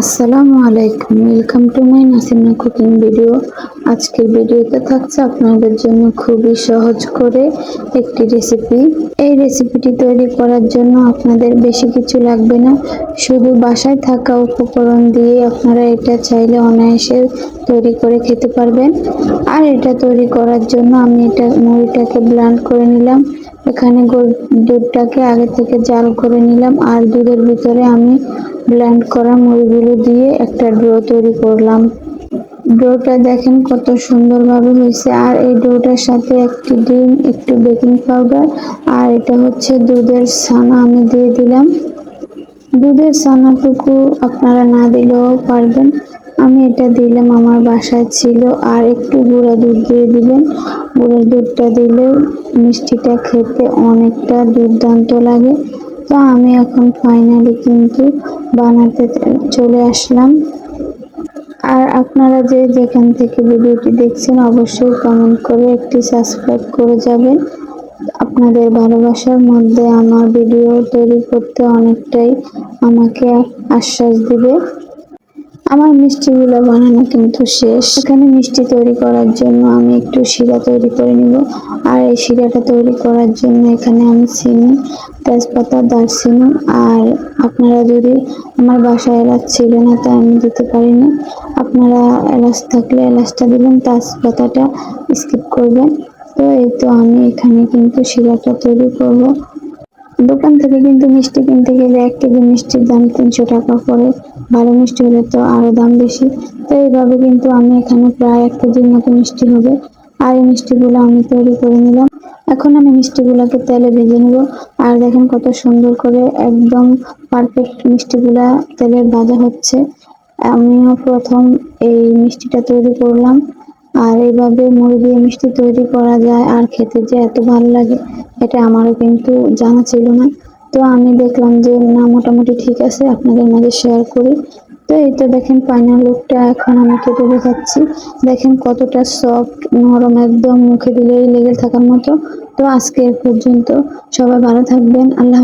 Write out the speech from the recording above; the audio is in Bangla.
আসসালামু আলাইকুম। Welcome to my Nasima cooking video আজকের ভিডিওতে থাকছে আপনাদের জন্য খুবই সহজ করে একটি রেসিপি এই রেসিপিটি তৈরি করার জন্য আপনাদের বেশি কিছু লাগবে না। শুধু বাসায় থাকা উপকরণ দিয়ে আপনারা এটা চাইলে অনায়াসে তৈরি করে খেতে পারবেন। আর এটা তৈরি করার জন্য আমি এটা মুড়িটাকে ব্লান্ড করে নিলাম। এখানে দুধটাকে আগে থেকে জাল করে নিলাম। আর দুধের ভিতরে আমি ব্লেন্ড করা মুড়িগুলো দিয়ে একটা ডো তৈরি করলাম। ডোটা দেখেন কত সুন্দরভাবে হয়েছে। আর এই ডোটার সাথে একটি ডিম, একটু বেকিং পাউডার, আর এটা হচ্ছে দুধের ছানা আমি দিয়ে দিলাম। দুধের ছানাটুকু আপনারা না দিলেও পারবেন। আমি এটা দিলাম, আমার বাসায় ছিল। আর একটু গুঁড়া দুধ দিয়ে দিবেন। গুঁড়া দুধটা দিলে মিষ্টিটা খেতে অনেকটা দুর্দান্ত লাগে। তো আমি এখন ফাইনালি কিন্তু বানাতে চলে আসলাম। আর আপনারা যে যেখান থেকে ভিডিওটি দেখছেন, অবশ্যই কমেন্ট করে একটি সাবস্ক্রাইব করে যাবেন। আপনাদের ভালোবাসার মধ্যে আমার ভিডিও তৈরি করতে অনেকটাই আমাকে আশ্বাস দিবে। আমার মিষ্টিগুলো বানানো কিন্তু শেষ। এখানে মিষ্টি তৈরি করার জন্য আমি একটু শিরা তৈরি করে নিব। আর এই শিরাটা তৈরি করার জন্য এখানে আমি চিনি, তেজপাতা, দারচিনি আর আপনারা যদি আমার বাসায় এলাচ ছিল না তা আমি দিতে পারিনি। আপনারা এলাচ থাকলে এলাচটা দিবেন, তেজপাতাটা স্কিপ করবেন। তো এই তো আমি এখানে কিন্তু শিরাটা তৈরি করব। দোকান থেকে কিন্তু মিষ্টি কিনতে গেলে এক কেজি মিষ্টির দাম তিনশো টাকা পড়ে ভালো মিষ্টি হলে তো আরও দাম বেশি। তো এইভাবে কিন্তু আমি এখানে প্রায় এক কেজির মতো মিষ্টি হবে আর এই মিষ্টিগুলো আমি তৈরি করে নিলাম। এখন আমি মিষ্টিগুলোকে তেলে ভেজে নেব। আর দেখেন কত সুন্দর করে একদম পারফেক্ট মিষ্টিগুলা তেলে ভাজা হচ্ছে। আমিও প্রথম এই মিষ্টিটা তৈরি করলাম। আর এইভাবে মুড়ি দিয়ে মিষ্টি তৈরি করা যায় আর খেতে যে এত ভালো লাগে, এটা আমারও কিন্তু জানা ছিল না। তো আমি দেখলাম যে, না, মোটামুটি ঠিক আছে, আপনাদের মাঝে শেয়ার করি। তো এই তো দেখেন ফাইনাল লুকটা এখন আমি কেটে দেখাচ্ছি। দেখেন, কতটা সফট নরম, একদম মুখে দিলেই লেগে থাকার মতো। তো আজকে পর্যন্ত সবাই ভালো থাকবেন, আল্লাহ।